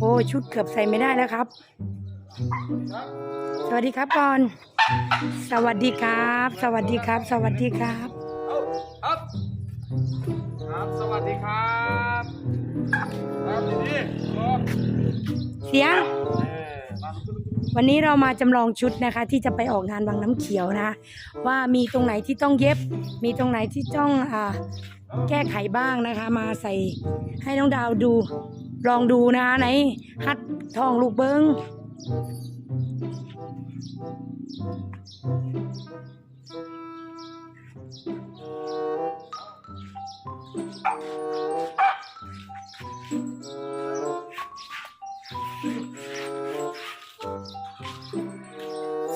โอ้ชุดเกือบใส่ไม่ได้แล้วครับ สวัสดีครับก่อน สวัสดีครับ สวัสดีครับ สวัสดีครับ ครับครับสวัสดีครับครับดีดีครับเสียงเออมาดูดูวันนี้เรามาจำลองชุดนะคะ ที่จะไปออกงานวังน้ำเขียวนะ ว่ามีตรงไหนที่ต้องเย็บ มีตรงไหนที่ต้องอ่า แก้ไขบ้างนะคะ มาใส่ให้น้องดาวดู ลองดูนะไหนฮัดทองลูกเบิง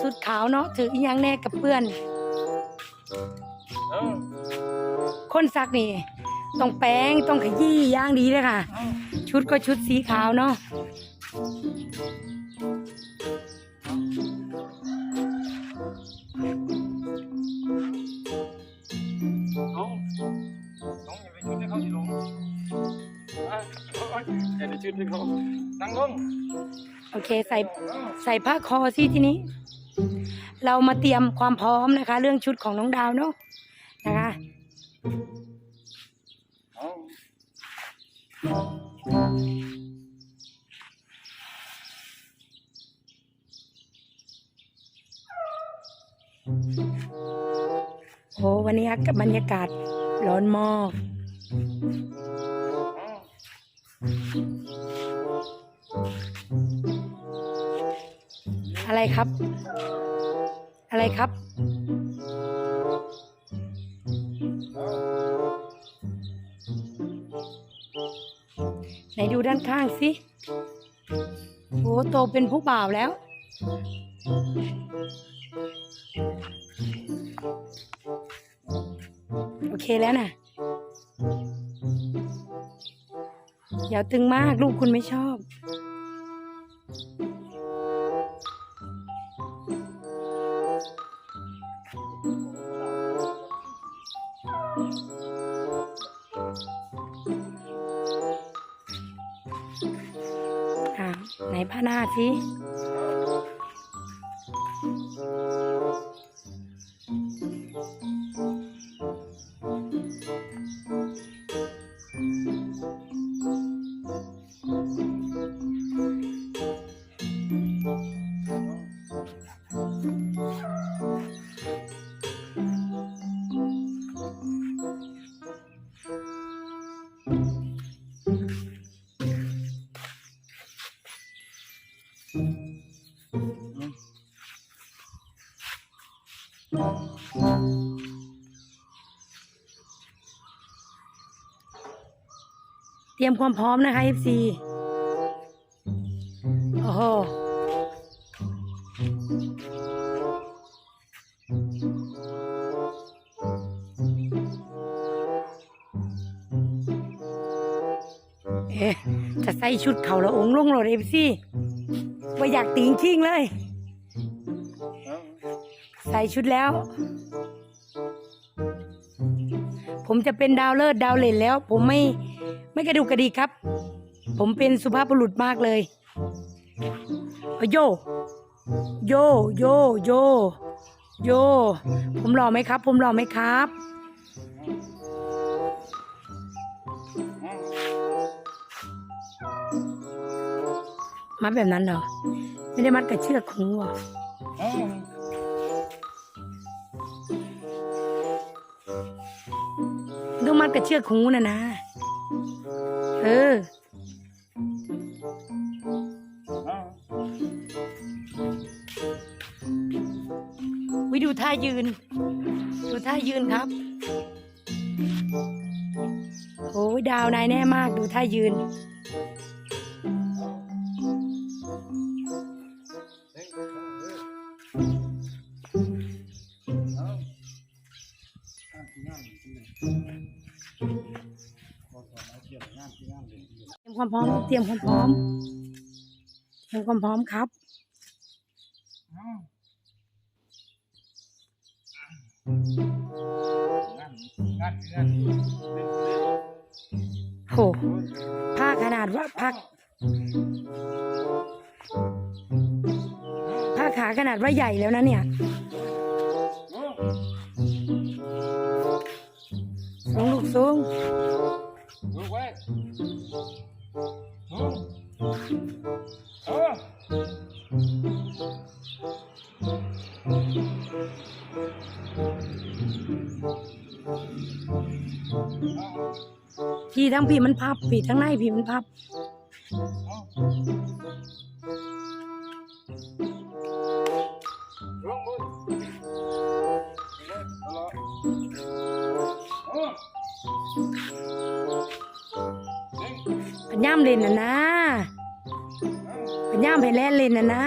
สุดขาวเนาะถืออีหยังแน่กับเปื้อน คนซักนี่ ต้องแป้งต้องขยี้ย่างดีเลยค่ะ ชุดก็ชุดสีขาวเนาะน้องน้องอย่าไปชุดให้เขาสิลงอะโอ๊ยอย่าไปชุดให้เขานั่งลงโอเคใส่ใส่ผ้าคอสิทีนี้ เรามาเตรียมความพร้อมนะคะ เรื่องชุดของน้องดาวเนาะนะคะ โอ้วันนี้กาศบรรยากาศร้อนมากเอาอะไรครับ อะไรครับ ไหนดูด้านข้างสิโอ้โตเป็นผู้บ่าวแล้ว โอเคแล้วนะอย่าตึงมากลูกคุณไม่ชอบ ผ้ รียมความพร้อมนะคะ FC โอ้โหเอ๊ะจะใส่ชุดเขาละองลงโหลดเอฟซีว่าอยากติงชิงเลย ใส่ชุดแล้ว ผมจะเป็นดาวเลิศดาวเล่นแล้ว ผมไม่ ไม่กระดูกกระดิกครับ ผมเป็นสุภาพบุรุษมากเลยโย โย โย โย โย ผมหล่อไหมครับ ผมหล่อไหมครับ มัดแบบนั้นเหรอ ไม่ได้มัดกับเชือกของวัวเอาต้องมัดกับเชือกของงูนะนะ เออวิดูท่ายืน ดูท่ายืนครับ โอ้ยดาวนายแน่มากดูท่ายืน พร้อมเตรียมความพร้อมเตรียมความพร้อมครับเอางานงานที่งานที่เป็นโหผ้าขนาดว่าพักผ้าขาขนาดว่าใหญ่แล้วนะเนี่ยสูงลูกสูง พี่ทั้งพี่มันพับพี่ทั้งในพี่มันพับ ย่ามเล่นน่ะนะเป็นย่ามให้แล่นเล่นน่ะนะ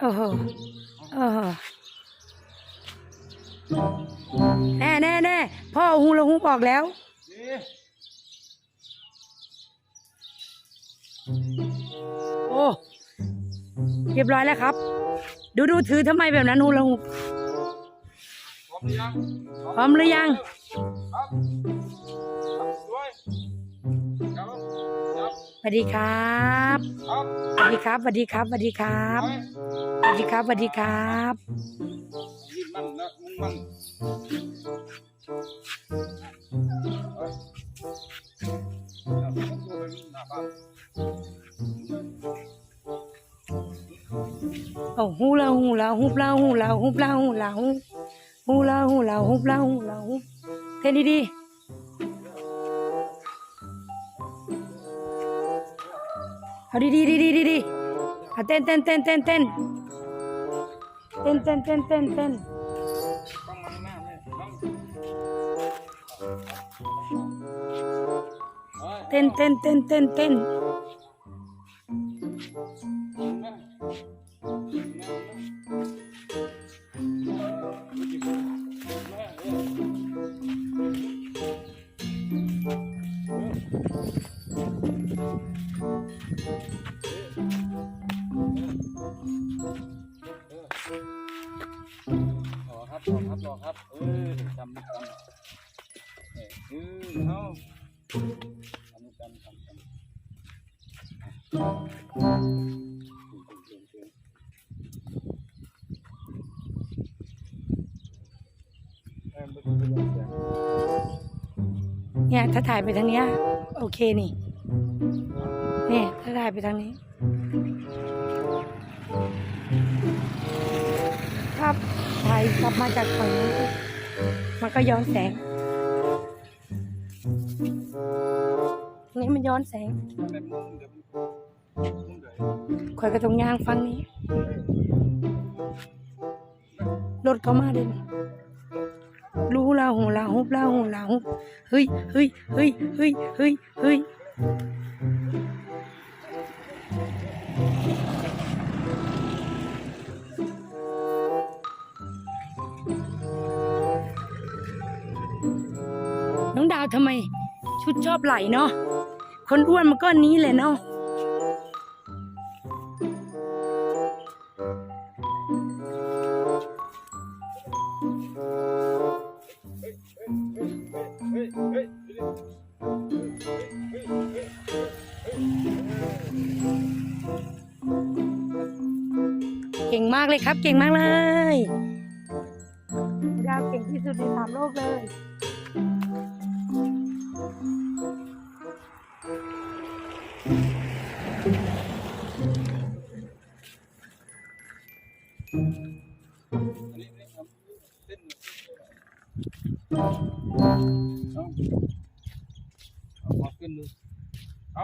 โอ้โหโอ้โหแน่แน่แน่พ่อฮูละฮูบอกแล้ว โอ้เรียบร้อยแล้วครับ ดูดูถือทำไมแบบนั้นฮูละฮูพร้อมหรือยังพร้อมหรือยัง สวัสดีครับสวัสดีครับสวัสดีครับสวัสดีครับสวัสดีครับสวัสดีครับเอาหูเราหูเราหูเราหูเราหูเราหูเราหูเราหูเราหูเราหูเราเท่นดีๆ เอาดีดีดีดีดีดีเอาเต้นเต้นเต้นเต้นเต้นเต้นเต้นเต้นเต้นเต้นเต้นเต้นเต้นเต้นเต้น รอครับรอครับรอครับ เออจำจำเออคือเขาอันนี้จำจำจำเออไม่ต้องไปลงเสียนี่ยถ้าถ่ายไปทางเนี้ย โอเคนี่ นี่ยถ้าถ่ายไปทางนี้ครับถ่ายกลับมาจากฝั่งนู้นมันก็ย้อนแสง นี่มันย้อนแสงอะไรมุ้งเดี๋ยวมุ้งเดี๋ยวข่อยกระตรงยางฟังนี้ รถเขามาเด่นรู้ลาหูลาหุบลาหูลาหุบเฮ้ยเฮ้ยเฮ้ยเฮ้ยเฮ้ยเฮ้ย น้องดาวทำไม ชุดชอบไหลเนาะ คนอ้วนมันก็นี้เลยเนาะเก่งมากเลยครับ เก่งมากเลย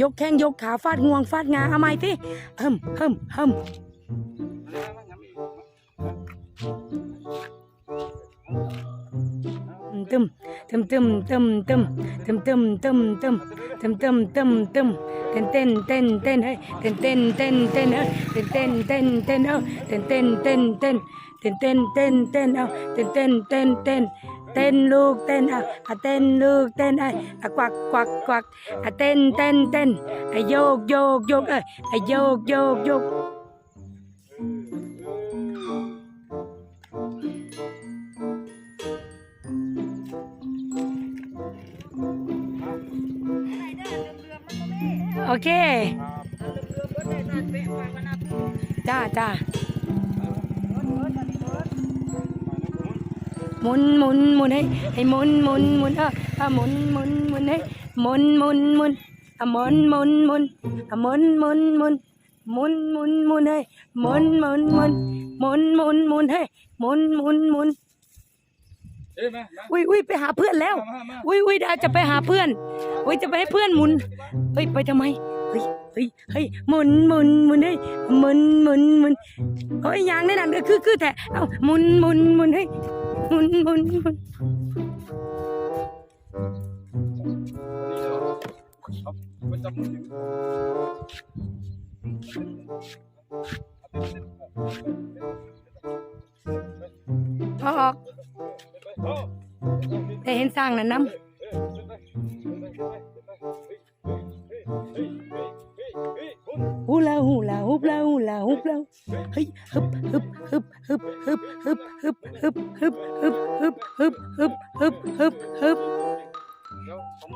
ยกแข้งยกขาฟาดงวงฟาดงาเอาไหมที่เฮิมเฮิมเฮิมตึมตึมตึมตึมตึมตึมตึมตึมตึมตึมตึมตึมตึมเต้นเต้นเต้นเต้นเฮ้ยเต้นเต้นเต้นเต้นเฮ้ยเต้นเต้นเต้นเต้นเอ้าเต้นเต้นเต้นเต้นเต้นเต้นเต้นเต้นเต้นเต้นเต้นเต้น tên lục tên à, à tên lục tên à, à quạt quạt quạt. À tên tên tên. À dột dột dột. Ơi à dột dột dột. Ok. จ้าจ้า หมุนหมุนหมุนให้ให้หมุนหมุนหมุนเออเอาหมุนหมุนหมุนให้หมุนหมุนหมุนเอาหมุนหมุนหมุนเอาหมุนหมุนหมุนหมุนหมุนหมุนให้หมุนหมุนหมุนหมุนหมุนหมุนให้หมุนหมุนหมุนเอ้ยมามาอุ้ยอุ้ยไปหาเพื่อนแล้ว มามาอุ้ยอุ้ยดาจะไปหาเพื่อนอุ้ยจะไปให้เพื่อนหมุน เฮ้ยไปทำไม เฮ้ยเฮ้ยเฮ้ยหมุนหมุนหมุนเฮ้ยหมุนหมุนหมุนเฮ้ยยางในนั้นก็คือคือแต่เอาหมุนหมุนหมุนเฮ้ยห มุนหมุนหมุนพอออกแต่เห็นสร้างนั้นน้ำ เอา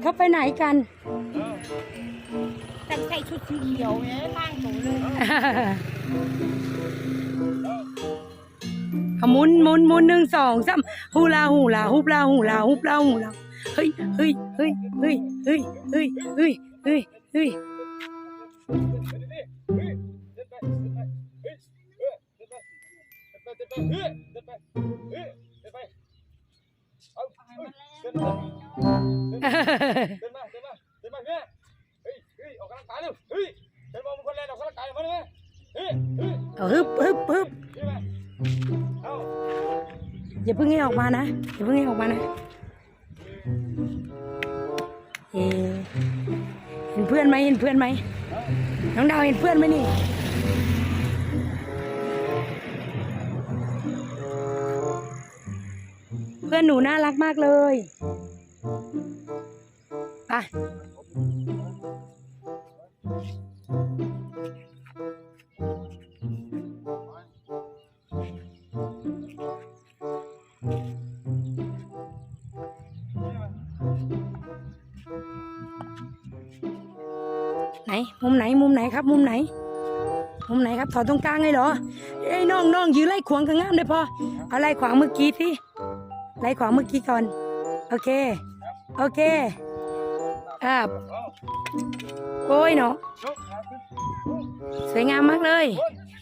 เขาไปไหนกันแต่ใส่ชุดสีเขียวไงล่างสูงเลยหมุนหมุนหมุนหนึ่งสองสาม ฮูลาฮูลาฮูบลาฮูลาฮูบลาฮูลาเฮ้ยเฮ้ยเฮ้ยเฮ้ยเฮ้ยเฮ้ยเฮ้ยเฮ้ยเฮ้ยเดินมาเดินมาเดินมาเนี่ยเฮ้ยเฮ้ยออกกำลังกายเร็วเฮ้ยเดินมาเป็นคนแรกออกกำลังกายมาเลยเฮ้ยเฮ้ยเอาฮึบฮึบฮึบเฮ้ยมาเอย่าเพิ่งให้ออกมานะ อย่าเพิ่งให้ออกมานะเอ๊ะเห็นเพื่อนไหมเห็นเพื่อนไหมน้องดาวเห็นเพื่อนไหมนี่เพื่อนหนูน่ารักมากเลย ไป มุมไหนครับ มุมไหน มุมไหนครับ ถอดตรงกลางเลยเหรอไอ้น้องน้องยืนไล่ขวางข้างงามได้พอเอาไล่ขวางเมื่อกี้ที่ไล่ขวางเมื่อกี้ก่อน โอเค โอเคอ่าโอ้ยเนาะสวยงามมากเลย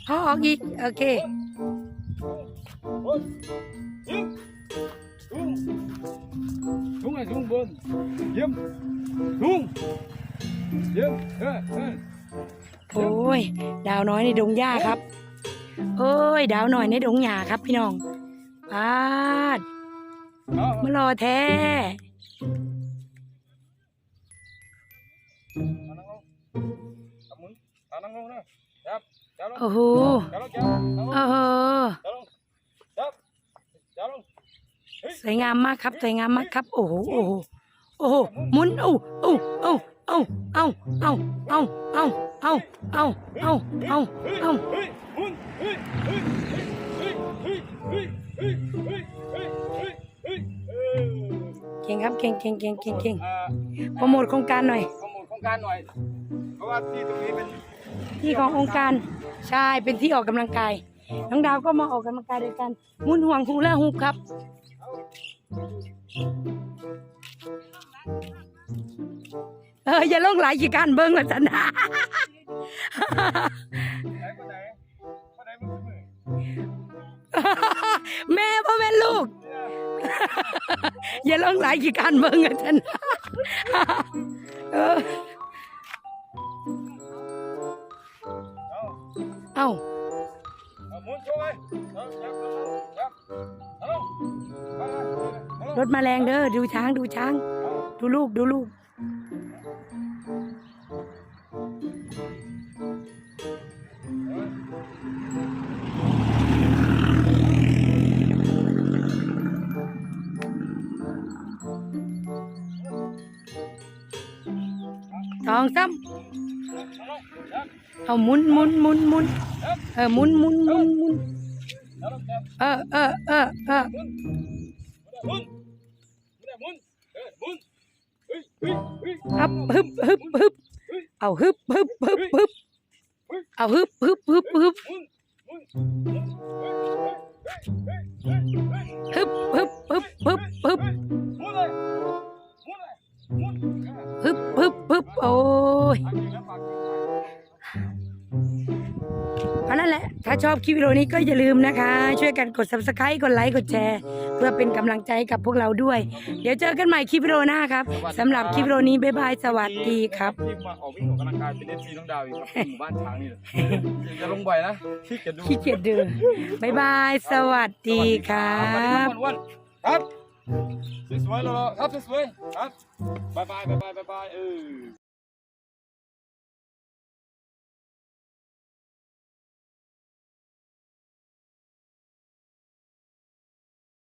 พอออกอีก โอเคบนยิ้มทุ่งทุ่งไอ้ทุ่งบนยิ้มทุ่งยิ้มเฮ้เฮ้ โอ้ย ดาวน้อยในดงหญ้าครับโอ้ย ดาวหน่อยในดงหญ้าครับพี่น้องปาดมารอแท้โอ้โหโอ้โหสวยงามมากครับ สวยงามมากครับ โอ้โห โอ้โห โอ้โห มุนโอ้โอ้โอ้ เอาเอาเอาเอาเอาเอาเอาเอาเอาเอาเฮ้ยหมุนเฮ้ยเฮ้ยเฮ้ยเฮ้ยเฮ้ยเฮ้ยเฮ้ยเฮ้ยเฮ้ยเฮ้ยเออเก่งครับเก่งเก่งเก่งเก่งเก่งอ่าโปรโมทโครงการหน่อยข้อมูลโครงการหน่อย เพราะว่าที่ตรงนี้เป็นที่ขององค์การใช่เป็นที่ออกกำลังกายน้องดาวก็มาออกกำลังกายด้วยกันหมุนห่วงฮูลาฮูปครับ ออย่าลงหลายกี่การเบิ้งละสันนะแม่พ่อแม่ลูก อย่าลงหลายกี่การเบิ้งละสันนะเอ้าลดมาแรงเด้อดูช้างดูช้าง ดูลูกดูลูก เอามุนมุนมุนมุนเออมุนมุนมุนมุนเออเออเออเออมุนหมุนเออหมุนเฮ้ยเฮ้ยเฮ้ยอับฮึบฮึบฮึบเอาฮึบฮึบฮึบฮึบเอาฮึบฮึบฮึบฮึบหมุนหมุนหมุนเฮ้ยเฮ้ยเฮ้ยเฮ้ยเฮ้ยฮึบฮึบฮึบฮึบฮึบหมุนเลยหมุนเลยหมุนฮึบฮึบฮึบโอ้ย อันนี้แล้วปากกินไปอันนั้นแหละ ถ้าชอบคลิปวิดีโอนี้ก็อย่าลืมนะคะ ช่วยกันกด subscribe กดไลค์กดแชร์ เพื่อเป็นกำลังใจให้กับพวกเราด้วย เดี๋ยวเจอกันใหม่คลิปวิดีโอหน้าครับสำหรับคลิปวิดีโอนี้บ๊ายบายสวัสดีครับ ที่มาออกวิ่งออกกำลังกายเป็นเอฟซีน้องดาวอีกครับที่หมู่บ้านช้างนี่แหละจะลงบ่อยนะที่จะดูขี้เกียจเดินบ๊ายบายสวัสดีครัสวัสดีบครับอ้วนๆครับสวยๆรอๆครับสวยๆครับบายบายบายบายบายบายเออ